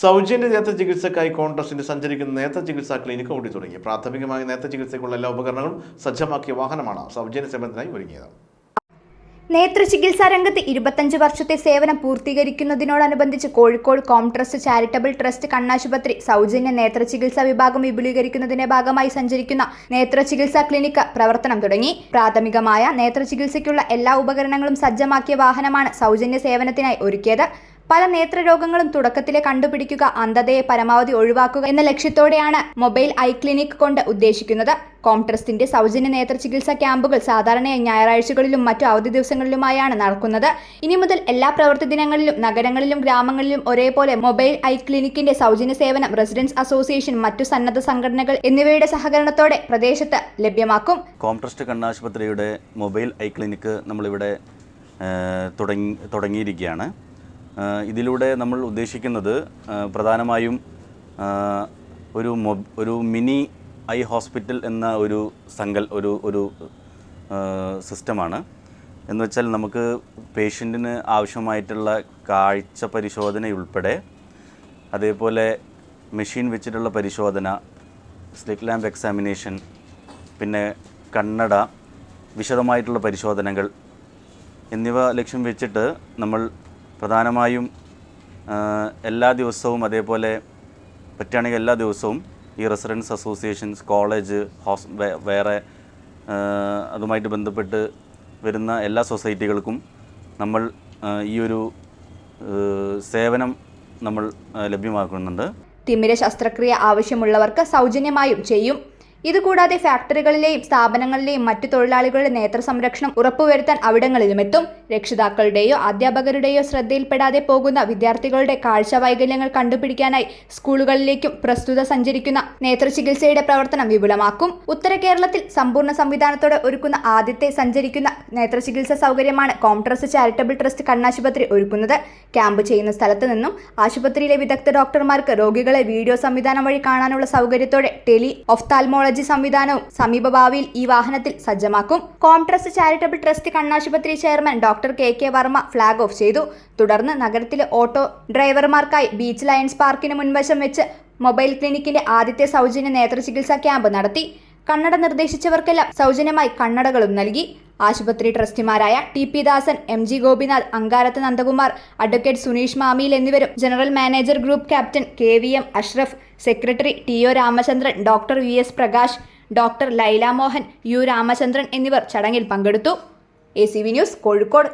സൗജന്യ നേത്ര ചികിത്സക്കായി കോൺഗ്രസിന്റെ സഞ്ചരിക്കുന്ന നേത്ര ചികിത്സാ ക്ലിനിക്ക് ഓടി തുടങ്ങി. പ്രാഥമികമായി നേത്ര ചികിത്സയ്ക്കുള്ള എല്ലാ ഉപകരണങ്ങളും സജ്ജമാക്കിയ വാഹനമാണ് സൗജന്യ സേവനത്തിനായി ഒരുങ്ങിയത്. നേത്ര ചികിത്സാ രംഗത്ത് ഇരുപത്തഞ്ച് വർഷത്തെ സേവനം പൂർത്തീകരിക്കുന്നതിനോടനുബന്ധിച്ച് കോഴിക്കോട് കോംട്രസ്റ്റ് ചാരിറ്റബിൾ ട്രസ്റ്റ് കണ്ണാശുപത്രി സൗജന്യ നേത്ര ചികിത്സാ വിഭാഗം വിപുലീകരിക്കുന്നതിന്റെ ഭാഗമായി സഞ്ചരിക്കുന്ന നേത്ര ചികിത്സാ ക്ലിനിക്ക് പ്രവർത്തനം തുടങ്ങി. പ്രാഥമികമായ നേത്ര ചികിത്സയ്ക്കുള്ള എല്ലാ ഉപകരണങ്ങളും സജ്ജമാക്കിയ വാഹനമാണ് സൗജന്യ സേവനത്തിനായി ഒരുക്കിയത്. പല നേത്രരോഗങ്ങളും തുടക്കത്തിലെ കണ്ടുപിടിക്കുക അന്ധതയെ പരമാവധി ഒഴിവാക്കുക എന്ന ലക്ഷ്യത്തോടെയാണ് മൊബൈൽ ഐ ക്ലിനിക് കൊണ്ട് ഉദ്ദേശിക്കുന്നത്. കോംട്രസ്റ്റിന്റെ സൗജന്യ നേത്ര ചികിത്സാ ക്യാമ്പുകൾ സാധാരണയായി ഞായറാഴ്ചകളിലും മറ്റു അവധി ദിവസങ്ങളിലുമായാണ് നടക്കുന്നത്. ഇനി മുതൽ എല്ലാ പ്രവൃത്തി ദിനങ്ങളിലും നഗരങ്ങളിലും ഗ്രാമങ്ങളിലും ഒരേപോലെ മൊബൈൽ ഐ ക്ലിനിക്കിന്റെ സൗജന്യ സേവനം റെസിഡൻസ് അസോസിയേഷൻ മറ്റു സന്നദ്ധ സംഘടനകൾ എന്നിവയുടെ സഹകരണത്തോടെ പ്രദേശത്ത് ലഭ്യമാക്കും. കോംട്രസ്റ്റ് കണ്ണാശുപത്രിയുടെ മൊബൈൽ ഐ ക്ലിനിക്ക് നമ്മളിവിടെ തുടങ്ങി തുടങ്ങിയിരിക്കുകയാണ്. ഇതിലൂടെ നമ്മൾ ഉദ്ദേശിക്കുന്നത് പ്രധാനമായും ഒരു ഒരു മിനി ഐ ഹോസ്പിറ്റൽ എന്ന ഒരു സങ്കൽ ഒരു ഒരു സിസ്റ്റമാണ്. എന്ന് വെച്ചാൽ നമുക്ക് പേഷ്യന്റിന് ആവശ്യമായിട്ടുള്ള കാഴ്ച പരിശോധനയുൾപ്പെടെ അതേപോലെ മെഷീൻ വെച്ചിട്ടുള്ള പരിശോധന സ്ലിറ്റ് ലാമ്പ് എക്സാമിനേഷൻ പിന്നെ കണ്ണട വിശദമായിട്ടുള്ള പരിശോധനകൾ എന്നിവ ലക്ഷ്യം വെച്ചിട്ട് നമ്മൾ പ്രധാനമായും എല്ലാ ദിവസവും അതേപോലെ പറ്റുകയാണെങ്കിൽ എല്ലാ ദിവസവും ഈ റെസിഡൻസ് അസോസിയേഷൻസ് കോളേജ് ഹോസ് വേറെ അതുമായിട്ട് ബന്ധപ്പെട്ട് വരുന്ന എല്ലാ സൊസൈറ്റികൾക്കും നമ്മൾ ഈ ഒരു സേവനം നമ്മൾ ലഭ്യമാക്കുന്നുണ്ട്. തിമിര ശസ്ത്രക്രിയ ആവശ്യമുള്ളവർക്ക് സൗജന്യമായും ചെയ്യും. ഇതുകൂടാതെ ഫാക്ടറികളിലെയും സ്ഥാപനങ്ങളിലെയും മറ്റു തൊഴിലാളികളുടെ നേത്ര സംരക്ഷണം ഉറപ്പുവരുത്താൻ അവിടങ്ങളിലും എത്തും രക്ഷിതാക്കളുടെയോ അധ്യാപകരുടെയോ ശ്രദ്ധയിൽപ്പെടാതെ പോകുന്ന വിദ്യാർത്ഥികളുടെ കാഴ്ച വൈകല്യങ്ങൾ കണ്ടുപിടിക്കാനായി സ്കൂളുകളിലേക്കും പ്രസ്തുത സഞ്ചരിക്കുന്ന നേത്രചികിത്സയുടെ പ്രവർത്തനം വിപുലമാക്കും. ഉത്തര കേരളത്തിൽ സമ്പൂർണ സംവിധാനത്തോടെ ഒരുക്കുന്ന ആദ്യത്തെ സഞ്ചരിക്കുന്ന നേത്രചികിത്സ സൗകര്യമാണ് കോംട്രസ് ചാരിറ്റബിൾ ട്രസ്റ്റ് കണ്ണാശുപത്രി ഒരുക്കുന്നത്. ക്യാമ്പ് ചെയ്യുന്ന സ്ഥലത്ത് നിന്നും ആശുപത്രിയിലെ വിദഗ്ധ ഡോക്ടർമാർക്ക് രോഗികളെ വീഡിയോ സംവിധാനം വഴി കാണാനുള്ള സൗകര്യത്തോടെ ടെലി ഒഫ്താൽമോളജി സംവിധാനവും സമീപഭാവിയിൽ ഈ വാഹനത്തിൽ സജ്ജമാക്കും. കോംട്രസ് ചാരിറ്റബിൾ ട്രസ്റ്റ് കണ്ണാശുപത്രി chairman doctor K K Varma flag off ചെയ്തു. തുടർന്ന് നഗരത്തിലെ ഓട്ടോ ഡ്രൈവർമാർക്കായി ബീച്ച് ലയൺസ് പാർക്കിന് മുൻവശം വെച്ച് മൊബൈൽ ക്ലിനിക്കിന്റെ ആദ്യത്തെ സൗജന്യ നേത്ര ചികിത്സാ ക്യാമ്പ് നടത്തി. കണ്ണട നിർദ്ദേശിച്ചവർക്കെല്ലാം സൗജന്യമായി കണ്ണടകളും നൽകി. ആശുപത്രി ട്രസ്റ്റിമാരായ T P Dasan M G Gopinath Ankarath Nandakumar advocate Suneesh Mamiyil എന്നിവരും general manager group captain K V M Ashraf secretary T O Ramachandran doctor V S Prakash doctor Laila Mohan U Ramachandran എന്നിവർ ചടങ്ങിൽ പങ്കെടുത്തു. A C V news Kozhikode